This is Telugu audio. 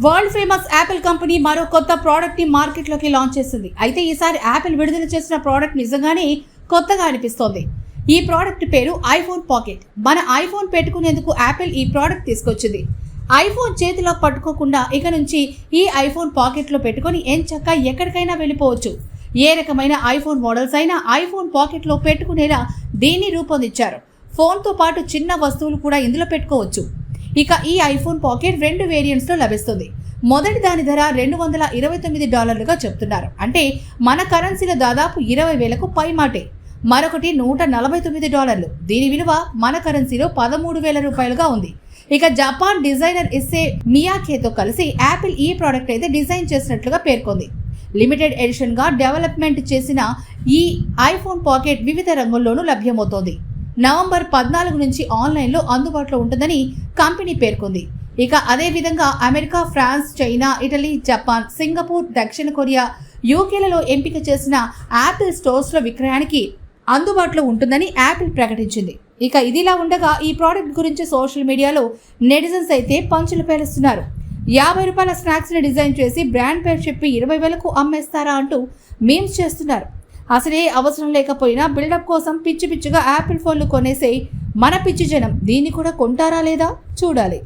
వరల్డ్ ఫేమస్ యాపిల్ కంపెనీ మరో కొత్త ప్రోడక్ట్ని మార్కెట్లోకి లాంచ్ చేసింది. అయితే ఈసారి యాపిల్ విడుదల చేసిన ప్రోడక్ట్ నిజంగానే కొత్తగా అనిపిస్తోంది. ఈ ప్రోడక్ట్ పేరు ఐఫోన్ పాకెట్. మన ఐఫోన్ పెట్టుకునేందుకు యాపిల్ ఈ ప్రోడక్ట్ తీసుకొచ్చింది. ఐఫోన్ చేతిలో పట్టుకోకుండా ఇక నుంచి ఈ ఐఫోన్ పాకెట్లో పెట్టుకొని ఎంచక్క ఎక్కడికైనా వెళ్ళిపోవచ్చు. ఏ రకమైన ఐఫోన్ మోడల్స్ అయినా ఐఫోన్ పాకెట్లో పెట్టుకునేలా దీన్ని రూపొందించారు. ఫోన్తో పాటు చిన్న వస్తువులు కూడా ఇందులో పెట్టుకోవచ్చు. ఇక ఈ ఐఫోన్ పాకెట్ రెండు వేరియంట్స్లో లభిస్తుంది. మొదటి దాని ధర రెండు వందల ఇరవై తొమ్మిది డాలర్లుగా చెప్తున్నారు. అంటే మన కరెన్సీలో దాదాపు ఇరవై వేలకు పై మాటే మరొకటి నూట నలభై తొమ్మిది డాలర్లు. దీని విలువ మన కరెన్సీలో పదమూడు వేల రూపాయలుగా ఉంది. ఇక జపాన్ డిజైనర్ ఇస్సే మియాకేతో కలిసి యాపిల్ ఈ ప్రోడక్ట్ అయితే డిజైన్ చేసినట్లుగా పేర్కొంది. లిమిటెడ్ ఎడిషన్గా డెవలప్మెంట్ చేసిన ఈ ఐఫోన్ పాకెట్ వివిధ రంగుల్లోనూ లభ్యమవుతోంది. నవంబర్ పద్నాలుగు నుంచి ఆన్లైన్లో అందుబాటులో ఉంటుందని కంపెనీ పేర్కొంది. ఇక అదే విధంగా America France China Italy Japan Singapore దక్షిణ కొరియా యూకేలలో ఎంపిక చేసిన యాపిల్ స్టోర్స్లో విక్రయానికి అందుబాటులో ఉంటుందని యాపిల్ ప్రకటించింది. ఇక ఇదిలా ఉండగా ఈ ప్రోడక్ట్ గురించి సోషల్ మీడియాలో నెటిజన్స్ అయితే పంచులు పేలుస్తున్నారు. యాభై రూపాయల స్నాక్స్ని డిజైన్ చేసి బ్రాండ్ పేరు చెప్పి ఇరవై వేలకు అమ్మేస్తారా అంటూ మీమ్స్ చేస్తున్నారు. అసలే అవసరం లేకపోయినా బిల్డప్ కోసం పిచ్చి పిచ్చిగా యాపిల్ ఫోన్లు కొనేసే మన పిచ్చి జనం దీన్ని కూడా కొంటారా లేదా? చూడాలి.